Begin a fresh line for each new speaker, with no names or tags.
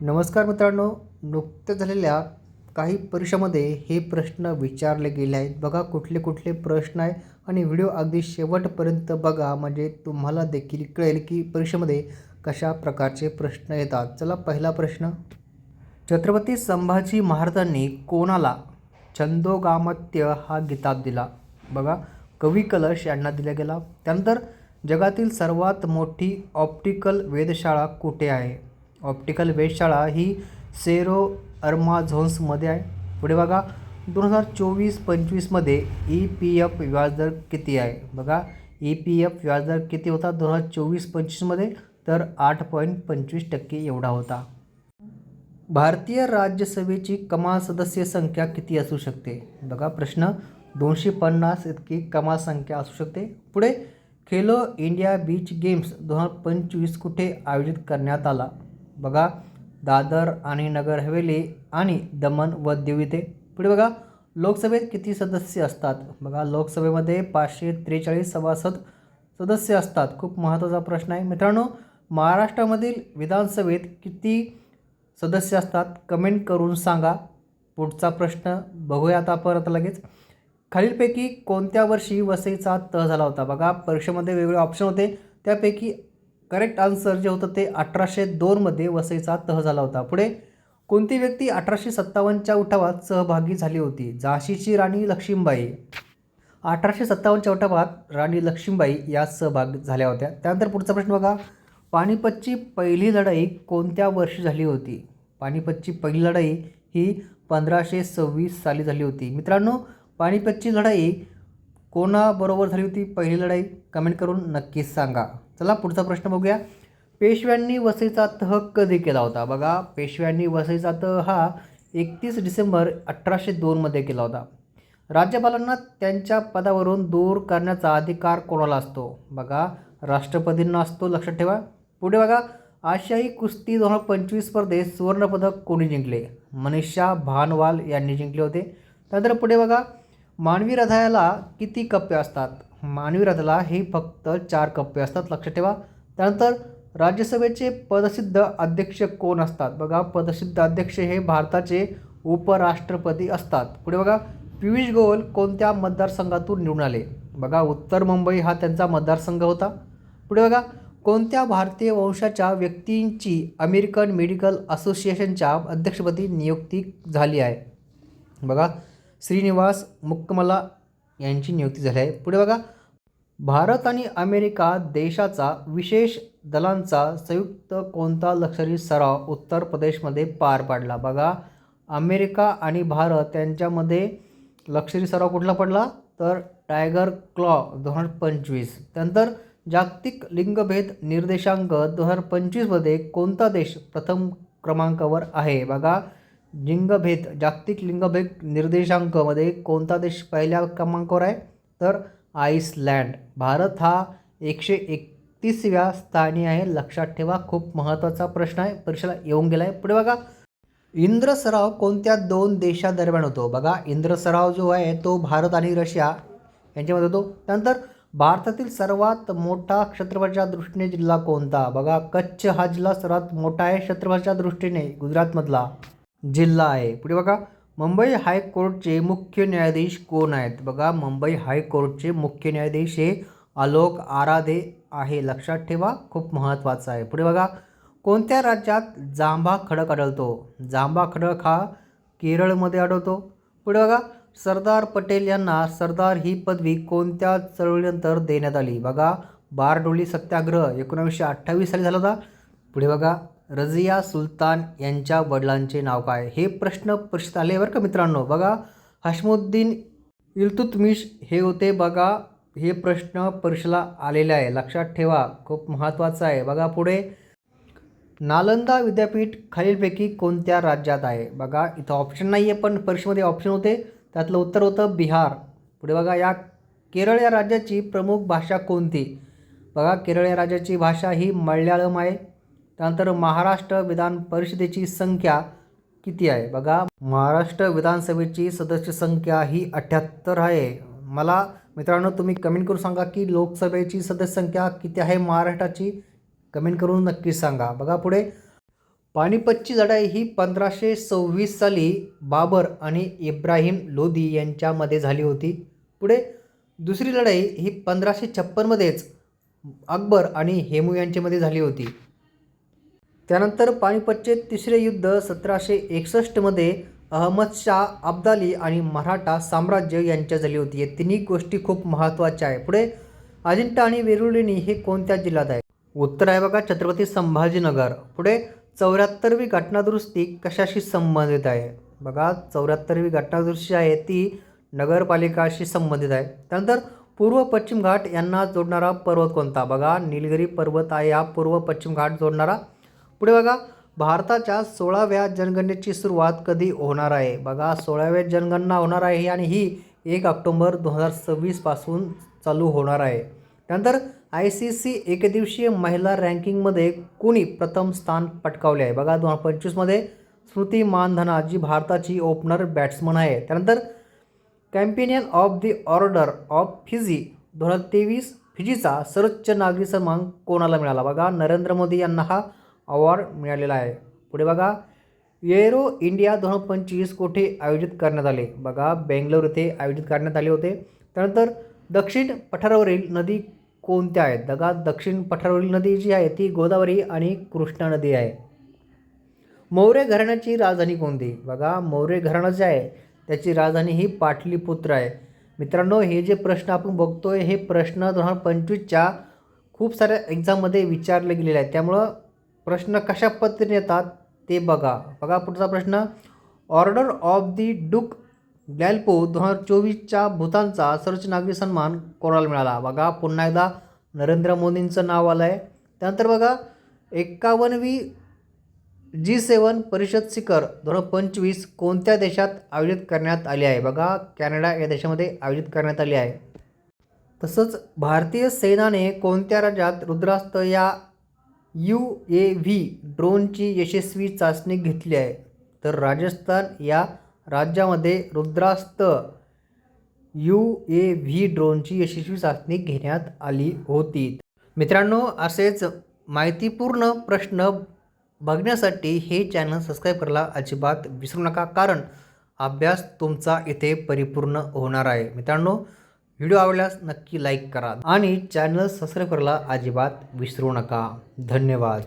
नमस्कार मित्रांनो नुकत्याच झालेल्या काही परीक्षामध्ये हे प्रश्न विचारले गेले आहेत. बघा कुठले कुठले प्रश्न आहे आणि व्हिडिओ अगदी शेवटपर्यंत बघा. म्हणजे तुम्हाला देखील कळेल की परीक्षेमध्ये कशा प्रकारचे प्रश्न येतात. चला पहिला प्रश्न. छत्रपती संभाजी महाराजांनी कोणाला छंदोगामत्य हा किताब दिला? बघा कवी कलश यांना दिला गेला. त्यानंतर जगातील सर्वात मोठी ऑप्टिकल वेधशाळा कुठे आहे? ऑप्टिकल वेधशाळा ही सेरो अर्माझोन्समध्ये आहे. पुढे बघा दोन हजार चोवीस पंचवीसमध्ये ई पी एफ व्याजदर किती आहे? बघा ई पी एफ व्याजदर किती होता? दोन हजार चोवीस पंचवीसमध्ये तर आठ पॉईंट पंचवीस टक्के एवढा होता. भारतीय राज्यसभेची कमाल सदस्य संख्या किती असू शकते? बघा प्रश्न दोनशे पन्नास इतकी कमाल संख्या असू शकते. पुढे खेलो इंडिया बीच गेम्स दोन हजार पंचवीस कुठे आयोजित करण्यात आला? बघा दादर आणि नगर हवेली आणि दमन व दीव इथे पुढे बघा लोकसभेत किती सदस्य असतात? बघा लोकसभेमध्ये पाचशे त्रेचाळीस सभासद सदस्य असतात. खूप महत्त्वाचा प्रश्न आहे. मित्रांनो महाराष्ट्रामधील विधानसभेत किती सदस्य असतात? कमेंट करून सांगा. पुढचा प्रश्न बघूया आता परत लगेच. खालीलपैकी कोणत्या वर्षी वसईचा तह झाला होता? बघा परीक्षेमध्ये वेगवेगळे ऑप्शन होते. त्यापैकी करेक्ट आन्सर जे होतं ते अठराशे दोनमध्ये वसईचा तह झाला होता. पुढे कोणती व्यक्ती अठराशे सत्तावन्नच्या उठावात सहभागी झाली होती? झाशीची राणी लक्ष्मीबाई. अठराशे सत्तावन्नच्या उठावात राणी लक्ष्मीबाई या सहभाग झाल्या होत्या. त्यानंतर पुढचा प्रश्न बघा. पानिपतची पहिली लढाई कोणत्या वर्षी झाली होती? पानिपतची पहिली लढाई ही पंधराशे सव्वीस साली झाली होती. मित्रांनो पानिपतची लढाई कोणाबरोबर झाली होती पहिली लढाई? कमेंट करून नक्कीच सांगा. चला पुढचा प्रश्न बघूया. पेशव्यांनी वसईचा तह कधी केला होता? बघा पेशव्यांनी वसईचा तह हा एकतीस डिसेंबर अठराशे दोनमध्ये केला होता. राज्यपालांना त्यांच्या पदावरून दूर करण्याचा अधिकार कोणाला असतो? बघा राष्ट्रपतींना असतो लक्षात ठेवा. पुढे बघा आशियाई कुस्ती दोन हजार पंचवीस स्पर्धेत सुवर्णपदक कोणी जिंकले? मनीषा भानवाल यांनी जिंकले होते. त्यानंतर पुढे बघा मानवी हृदयाला किती कप्पे असतात? मानवी हृदयाला हे फक्त चार कप्पे असतात. लक्षात ठेवा. त्यानंतर राज्यसभेचे पदसिद्ध अध्यक्ष कोण असतात? बघा पदसिद्ध अध्यक्ष हे भारताचे उपराष्ट्रपती असतात. पुढे बघा पियुष गोयल कोणत्या मतदारसंघातून निवडून आले? बघा उत्तर मुंबई हा त्यांचा मतदारसंघ होता. पुढे बघा कोणत्या भारतीय वंशाच्या व्यक्तींची अमेरिकन मेडिकल असोसिएशनच्या अध्यक्षपदी नियुक्ती झाली आहे? बघा श्रीनिवास मुक्कमला यांची नियुक्ती झाली आहे. पुढे बघा. भारत आणि अमेरिका देशाचा विशेष दलांचा संयुक्त कोणता लष्करी सराव उत्तर प्रदेशमध्ये पार पाडला? बघा. अमेरिका आणि भारत यांच्यामध्ये लष्करी सराव कुठला पडला? तर टायगर क्लॉ दोन हजार पंचवीस. त्यानंतर जागतिक लिंगभेद निर्देशांक दोन हजार पंचवीसमध्ये कोणता देश प्रथम क्रमांकावर आहे? बघा. लिंगभेद जागतिक लिंगभेद निर्देशांकमध्ये कोणता देश पहिल्या क्रमांकावर आहे? तर आईसलँड भारत हा एकशे एकतीसव्या स्थानी आहे. लक्षात ठेवा खूप महत्त्वाचा प्रश्न आहे. परीक्षेला येऊन गेला आहे पुढे बघा. इंद्र सराव कोणत्या दोन देशादरम्यान होतो? बघा इंद्र सराव जो आहे तो भारत आणि रशिया यांच्यामध्ये होतो. त्यानंतर भारतातील सर्वात मोठा क्षेत्रफळाच्या दृष्टीने जिल्हा कोणता? बघा कच्छ हा जिल्हा सर्वात मोठा आहे क्षेत्रफळाच्या दृष्टीने गुजरातमधला. जिल्हा आहे. पुढे बघा मुंबई हायकोर्टचे मुख्य न्यायाधीश कोण आहेत? बघा मुंबई हायकोर्टचे मुख्य न्यायाधीश हे आलोक आराधे आहे. लक्षात ठेवा खूप महत्त्वाचं आहे. पुढे बघा कोणत्या राज्यात जांभा खडक आढळतो? जांभा खडक हा केरळमध्ये आढळतो. पुढे बघा सरदार पटेल यांना सरदार ही पदवी कोणत्या चळवळीनंतर देण्यात आली? बघा बारडोली सत्याग्रह एकोणावीसशे अठ्ठावीस साली झाला होता. पुढे बघा रझिया सुलतान यांच्या वडिलांचे नाव काय? हे प्रश्न परीक्षेत आले बरं का मित्रांनो? बघा हशमुद्दीन इल्तुतमिश हे होते बघा हे प्रश्न परीक्षेला आलेले आहे. लक्षात ठेवा खूप महत्त्वाचं आहे. बघा पुढे. नालंदा विद्यापीठ खालीलपैकी कोणत्या राज्यात आहे? बघा इथं ऑप्शन नाही आहे पण परीक्षेमध्ये ऑप्शन होते. त्यातलं उत्तर होतं बिहार. पुढे बघा या केरळ या राज्याची प्रमुख भाषा कोणती? बघा केरळ या राज्याची भाषा ही मल्याळम आहे. त्यानंतर महाराष्ट्र विधान परिषदेची संख्या किती आहे? बघा महाराष्ट्र विधानसभेची सदस्य संख्या ही अठ्ठ्याहत्तर आहे. मला मित्रांनो तुम्ही कमेंट करून सांगा की लोकसभेची सदस्य संख्या किती आहे महाराष्ट्राची? कमेंट करून नक्कीच सांगा. बघा पुढे. पानिपतची लढाई ही पंधराशे सव्वीस साली बाबर आणि इब्राहिम लोधी यांच्यामध्ये झाली होती. पुढे दुसरी लढाई ही पंधराशे छप्पनमध्येच अकबर आणि हेमू यांच्यामध्ये झाली होती. त्यानंतर पानिपतचे तिसरे युद्ध सतराशे एकसष्टमध्ये अहमद शाह अब्दाली आणि मराठा साम्राज्य यांच्या झाली होती. या तिन्ही गोष्टी खूप महत्त्वाच्या आहे पुढे अजिंठा आणि वेरुळणी हे कोणत्या जिल्ह्यात आहे? उत्तर आहे बघा छत्रपती संभाजीनगर. पुढे चौऱ्याहत्तरवी घटनादुरुस्ती कशाशी संबंधित आहे? बघा चौऱ्याहत्तरवी घटनादुरुस्ती आहे ती नगरपालिकाशी संबंधित आहे. त्यानंतर पूर्व पश्चिम घाट यांना जोडणारा पर्वत कोणता? बघा निलगिरी पर्वत आहे हा पूर्व पश्चिम घाट जोडणारा पुढे बघा भारताच्या सोळाव्या जनगणनेची सुरुवात कधी होणार आहे? बघा सोळाव्या जनगणना होणार आहे आणि ही एक ऑक्टोंबर दोन हजार सव्वीसपासून चालू होणार आहे. त्यानंतर आय सी सी एकदिवसीय महिला रँकिंगमध्ये कुणी प्रथम स्थान पटकावले आहे? बघा दोन हजार पंचवीसमध्ये स्मृती मानधना जी भारताची ओपनर बॅट्समन आहे. त्यानंतर companion of the order of Fiji दोन हजार तेवीस फिजीचा सर्वोच्च नागरी सन्मान कोणाला मिळाला? बघा नरेंद्र मोदी यांना हा अवॉर्ड मिळालेला आहे. पुढे बघा. एरो इंडिया दोन हजार पंचवीस कोठे आयोजित करण्यात आले? बघा बेंगलोर येथे आयोजित करण्यात आले होते. त्यानंतर दक्षिण पठारावरील नदी कोणत्या आहेत? बघा दक्षिण पठारावरील नदी जी आहे ती गोदावरी आणि कृष्णा नदी आहे. मौर्य घराण्याची राजधानी कोणती? बघा मौर्य घराणं जे आहे त्याची राजधानी ही पाटलीपुत्र आहे. मित्रांनो हे जे प्रश्न आपण बघतोय हे प्रश्न दोन हजार पंचवीसच्या खूप साऱ्या एक्झाममध्ये विचारले गेलेले आहेत. त्यामुळं प्रश्न कशा पद्धतीने येतात ते बघा. बघा पुढचा प्रश्न. ऑर्डर ऑफ दी डुक गॅल्पो दोन हजार चोवीसच्या भूतानचा सर्वोच्च नागरी सन्मान कोणाला मिळाला? बघा पुन्हा एकदा नरेंद्र मोदींचं नाव आलं आहे त्यानंतर बघा एक्कावन्नवी जी सेवन परिषद शिखर दोन हजार पंचवीस कोणत्या देशात आयोजित करण्यात आले आहे? बघा कॅनडा या देशामध्ये आयोजित करण्यात आली आहे. तसंच भारतीय सेनाने कोणत्या राज्यात रुद्रास्त या यू ए व्ही ड्रोनची यशस्वी चाचणी घेतली आहे. तर राजस्थान या राज्यामध्ये रुद्रास्त यू ए व्ही ड्रोनची यशस्वी चाचणी घेण्यात आली होती. मित्रांनो असेच माहितीपूर्ण प्रश्न बघण्यासाठी हे चॅनल सबस्क्राईब करायला अजिबात विसरू नका कारण अभ्यास तुमचा इथे परिपूर्ण होणार आहे. मित्रांनो व्हिडिओ आवडल्यास नक्की लाईक करा आणि चॅनल सबस्क्राईब करायला अजिबात विसरू नका. धन्यवाद.